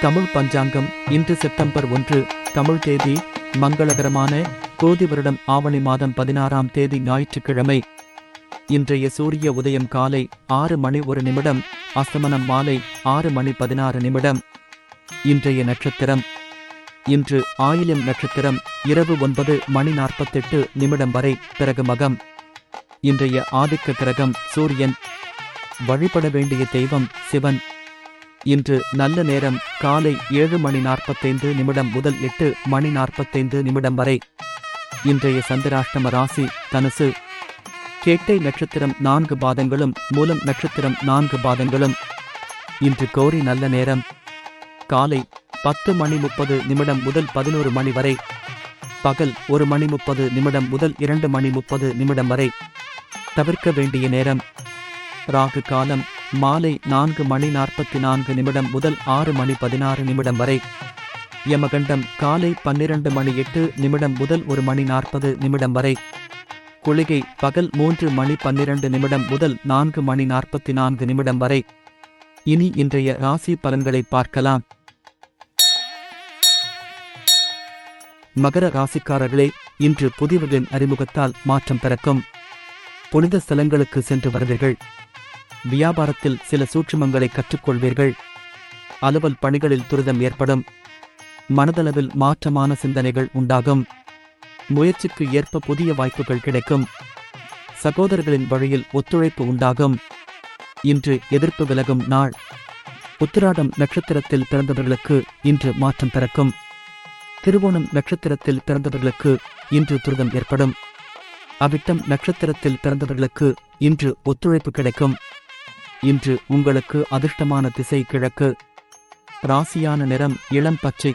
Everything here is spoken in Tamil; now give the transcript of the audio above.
தமிழ் பஞ்சாங்கம் இன்று செப்டம்பர் ஒன்று தமிழ் தேதி மங்களகரமான கோதி வருடம் ஆவணி மாதம் பதினாறாம் தேதி ஞாயிற்றுக்கிழமை. இன்றைய சூரிய உதயம் காலை ஆறு மணி ஒரு நிமிடம் அஸ்தமனம் மாலை ஆறு மணி பதினாறு நிமிடம். இன்றைய நட்சத்திரம். இன்று ஆயிலம் நட்சத்திரம் இரவு ஒன்பது மணி நாற்பத்தெட்டு நிமிடம் வரை பிறகு மகம். இன்றைய ஆதிக்க கிரகம் சூரியன். வழிபட வேண்டிய தெய்வம் சிவன். இன்று நல்ல நேரம் காலை ஏழு மணி நாற்பத்தைந்து நிமிடம் முதல் எட்டு மணி நாற்பத்தைந்து நிமிடம் வரை. இன்றைய சந்திராஷ்டம ராசி தனுசு. கேட்டை நட்சத்திரம் நான்கு பாதங்களும் மூலம் நட்சத்திரம் நான்கு பாதங்களும். இன்று கோரி நல்ல நேரம். காலை பத்து மணி முப்பது நிமிடம் முதல் பதினோரு மணி வரை. பகல் ஒரு மணி முப்பது நிமிடம் முதல் இரண்டு மணி முப்பது நிமிடம் வரை. தவிர்க்க வேண்டிய நேரம். ராகு காலம் மாலை நான்கு மணி நாற்பத்தி நான்கு நிமிடம் முதல் ஆறு மணி பதினாறு நிமிடம் வரை. யமகண்டம் காலை பன்னிரண்டு மணி எட்டு நிமிடம் முதல் ஒரு மணி நாற்பது நிமிடம் வரை. குளிகை பகல் மூன்று மணி பன்னிரண்டு நிமிடம் முதல் நான்கு மணி நாற்பத்தி நான்கு நிமிடம் வரை. இனி இன்றைய ராசி பலன்களை பார்க்கலாம். மகர ராசிக்காரர்களே இன்று புதியவர்களின் அறிமுகத்தால் மாற்றம் பிறக்கும். புனித ஸ்தலங்களுக்கு சென்று வருவீர்கள். வியாபாரத்தில் சில சூட்சுமங்களை கற்றுக்கொள்வீர்கள். அலுவல் பணிகளில் துரிதம் ஏற்படும். மனதளவில் மாற்றமான சிந்தனைகள் உண்டாகும். முயற்சிக்கு ஏற்ப புதிய வாய்ப்புகள் கிடைக்கும். சகோதரர்களின் வழியில் ஒத்துழைப்பு உண்டாகும். இன்று எதிர்ப்பு விலகும் நாள். உத்திராடம் நட்சத்திரத்தில் பிறந்தவர்களுக்கு இன்று மாற்றம் பிறக்கும். திருவோணம் நட்சத்திரத்தில் பிறந்தவர்களுக்கு இன்று துரிதம் ஏற்படும். அவிட்டம் நட்சத்திரத்தில் பிறந்தவர்களுக்கு இன்று ஒத்துழைப்பு கிடைக்கும். இன்று உங்களுக்கு அதிர்ஷ்டமான திசை கிழக்கு. ராசியான நிறம் இளம் பச்சை.